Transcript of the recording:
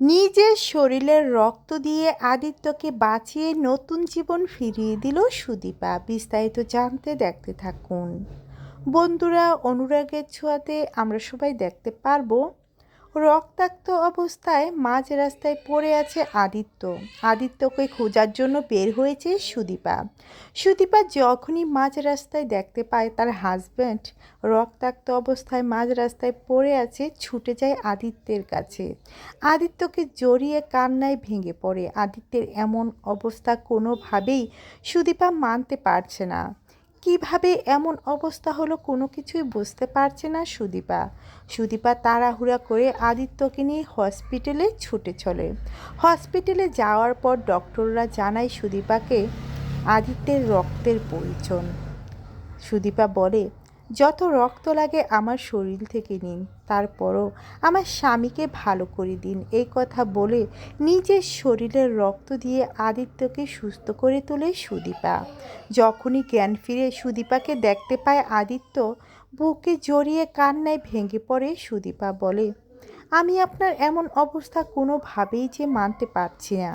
নিজের শরীরের রক্ত দিয়ে আদিত্যকে বাঁচিয়ে নতুন জীবন ফিরিয়ে দিল সুদীপা। বিস্তারিত জানতে দেখতে থাকুন। বন্ধুরা, অনুরাগের ছোঁয়াতে আমরা সবাই দেখতে পারব রক্তাক্ত অবস্থায় মাঝ রাস্তায় পড়ে আছে আদিত্য। আদিত্যকে খোঁজার জন্য বের হয়েছে সুদীপা। সুদীপা যখনই মাঝ রাস্তায় দেখতে পায় তার হাজব্যান্ড রক্তাক্ত অবস্থায় মাঝ রাস্তায় পড়ে আছে, ছুটে যায় আদিত্যের কাছে। আদিত্যকে জড়িয়ে কান্নায় ভেঙে পড়ে। আদিত্যের এমন অবস্থা কোনোভাবেই সুদীপা মানতে পারছে না। কীভাবে এমন অবস্থা হলো কোনো কিছুই বুঝতে পারছে না সুদীপা। সুদীপা তাড়াহুড়া করে আদিত্যকে নিয়ে হসপিটালে ছুটে চলে। হসপিটালে যাওয়ার পর ডক্টররা জানায় সুদীপাকে আদিত্যের রক্তের প্রয়োজন সুদীপা বলে যত রক্ত লাগে আমার শরীর থেকে নিন, তারপরও আমার স্বামীকে ভালো করে দিন। এই কথা বলে নিজের শরীরের রক্ত দিয়ে আদিত্যকে সুস্থ করে তোলে সুদীপা। যখনই জ্ঞান ফিরে সুদীপাকে দেখতে পায় আদিত্য, বুকে জড়িয়ে কান্নায় ভেঙে পড়ে, সুদীপা বলে, আমি আপনার এমন অবস্থা কোনোভাবেই যে মানতে পারছি না।